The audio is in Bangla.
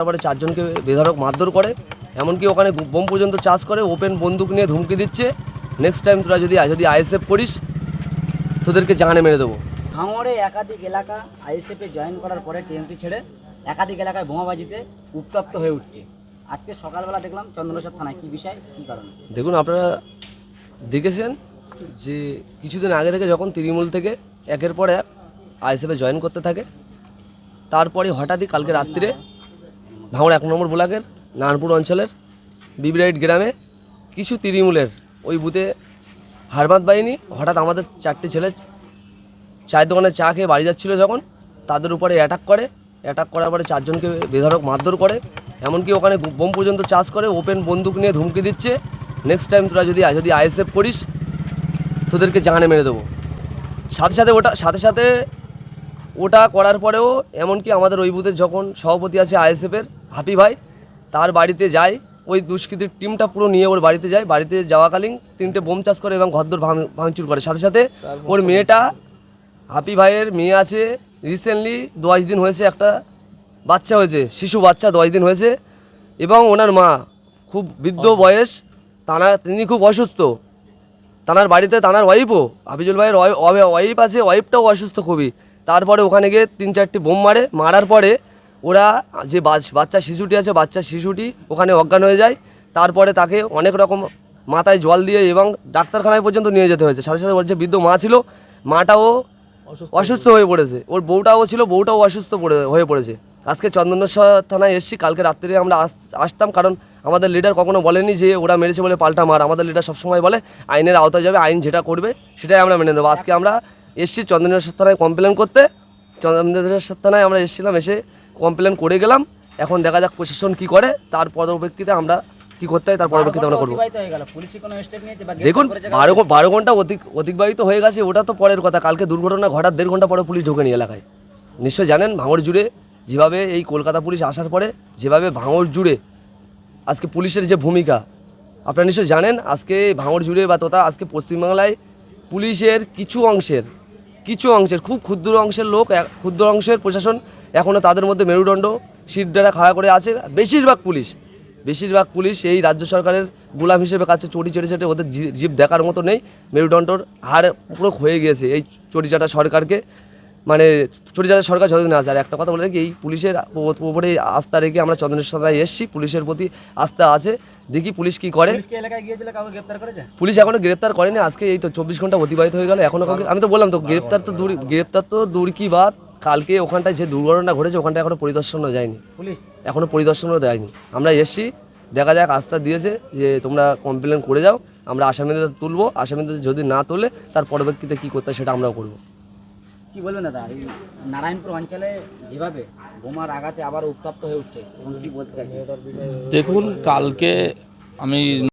তারপরে চারজনকে বেধারক মারধর করে এমনকি ওখানে বোম পর্যন্ত চাষ করে ওপেন বন্দুক নিয়ে ধমকি দিচ্ছে। নেক্সট টাইম তোরা যদি যদি আইএসএফ করিস তোদেরকে জাহানে মেরে দেবো। ভাঙড়ে একাধিক এলাকা আইএসএফে জয়েন করার পরে টিএমসি ছেড়ে একাধিক এলাকায় বোমাবাজিতে উত্তপ্ত হয়ে উঠছে। আজকে সকালবেলা দেখলাম চন্দ্রশেখর থানায় কি বিষয় কি কারণে? দেখুন আপনারা দেখেছেন যে কিছুদিন আগে থেকে যখন তৃণমূল থেকে একের পর এক আইএসএফে জয়েন করতে থাকে তারপরে হঠাৎই কালকে রাত্রিরে ভাঙড় এক নম্বর ব্লকের, নারায়ণপুর অঞ্চলের, বিবিরাইট গ্রামে কিছু তৃণমূলের ওই বুথে হারবাদ বাহিনী হঠাৎ আমাদের চারটি ছেলে চায়ের দোকানে চা খেয়ে বাড়ি যাচ্ছিল যখন, তাদের উপরে অ্যাটাক করে। অ্যাটাক করার পরে চারজনকে বেধড়ক মারধর করে। এমনকি ওখানে বোম পর্যন্ত চাষ করে ওপেন বন্দুক নিয়ে ধমকি দিচ্ছে। নেক্সট টাইম তোরা যদি যদি আইএসএফ করিস, তোদেরকে জাহানে মেরে দেবো। সাথে সাথে ওটা সাথে সাথে ওটা করার পরেও এমনকি আমাদের ওই বুথের যখন সভাপতি আছে আইএসএফের হাপি ভাই তার বাড়িতে যায় ওই দুষ্কৃতির টিমটা পুরো নিয়ে ওর বাড়িতে যায় বাড়িতে যাওয়াকালীন তিনটে বোম চাষ করে এবং ঘরদোর ভাঙ ভাঙচুর করে। সাথে সাথে ওর মেয়েটা হাপি ভাইয়ের মেয়ে আছে রিসেন্টলি দশ দিন হয়েছে একটা বাচ্চা হয়েছে শিশু বাচ্চা দশ দিন হয়েছে এবং ওনার মা খুব বৃদ্ধ বয়স তানা তিনি খুব অসুস্থ। তানার বাড়িতে তানার ওয়াইফও হাফিজুল ভাইয়ের ওয়াইফ আছে ওয়াইফটাও অসুস্থ খুবই। তারপরে ওখানে গিয়ে তিন চারটি বোম মারে। মারার পরে ওরা যে বাচ- বাচ্চা শিশুটি আছে বাচ্চা শিশুটি ওখানে অজ্ঞান হয়ে যায়। তারপরে তাকে অনেক রকম মাথায় জল দিয়ে এবং ডাক্তারখানায় পর্যন্ত নিয়ে যেতে হয়েছে। সাথে সাথে ওর যে বৃদ্ধ মা ছিল মাটাও অসুস্থ হয়ে পড়েছে। ওর বউটাও ছিল বউটাও অসুস্থ হয়ে পড়েছে। আজকে চন্দনেশ্বর থানায় এসেছি কালকে রাত্রে আমরা আস- আসতাম কারণ আমাদের লিডার কখনো বলেনি যে ওরা মেরেছে বলে পাল্টা মার। আমাদের লিডার সবসময় বলে আইনের আওতায় যাবে আইন যেটা করবে সেটাই আমরা মেনে নেব। আজকে আমরা এসেছি চন্দনেশ্বর থানায় কমপ্লেন করতে। চন্দনেশ্বর থানায় আমরা এসেছিলাম এসে কমপ্লেন করে গেলাম। এখন দেখা যাক প্রশাসন কি করে তার পরবর্তীতে আমরা কি করতে হয় তার পরবর্তীতে আমরা করব। দেখুন বারো বারো ঘণ্টা অতিক অতিবাহিত হয়ে গেছে ওটা তো পরের কথা। কালকে দুর্ঘটনা ঘটার দেড় ঘণ্টা পরে পুলিশ ঢোকেনি এলাকায়। নিশ্চয় জানেন ভাঙড় জুড়ে যেভাবে এই কলকাতা পুলিশ আসার পরে যেভাবে ভাঙড় জুড়ে আজকে পুলিশের যে ভূমিকা আপনারা নিশ্চয় জানেন আজকে ভাঙড় জুড়ে বা তথা আজকে পশ্চিমবাংলায় পুলিশের কিছু অংশের কিছু অংশের, খুব ক্ষুদ্র অংশের লোক ক্ষুদ্র অংশের প্রশাসন এখনও তাদের মধ্যে মেরুদণ্ড সিটডারা খাড়া করে আছে। বেশিরভাগ পুলিশ বেশিরভাগ পুলিশ এই রাজ্য সরকারের গোলাম হিসেবে কাছে চটি চটি চেটে ওদের জীব দেখার মতো নেই। মেরুদণ্ডর হার পুরো হয়ে গিয়েছে এই চটি চাটা সরকারকে। মানে চটিচাটা সরকার যতদিন আছে আর একটা কথা বলে রাখি এই পুলিশের উপরে আস্থা রেখে আমরা চন্দ্রেশ্বরায় এসেছি পুলিশের প্রতি আস্থা আছে। দেখি পুলিশ কি করে। পুলিশ এখনও গ্রেপ্তার করেনি আজকে এই তো চব্বিশ ঘণ্টা অতিবাহিত হয়ে গেল এখনও কাউকে আমি তো বললাম তো গ্রেপ্তার তো দূর গ্রেপ্তার তো দূর কি বাদ কালকে ওখানটায় যে দুর্ঘটনা ঘটেছে ওখানটায় এখনও পরিদর্শনও যায়নি পুলিশ? এখনও পরিদর্শনও দেয়নি। আমরা এসছি দেখা যাক আস্থা দিয়েছে যে তোমরা কমপ্লেন করে যাও আমরা আসামিদের তুলবো আসামিদের যদি না তোলে তার পরবর্তীতে কী করতে হয় সেটা আমরাও করব। কি বলবেন দাদা? এই নারায়ণপুর অঞ্চলে যেভাবে বোমার আঘাতে আবার উত্তপ্ত হয়ে উঠছে বলতে দেখুন, কালকে আমি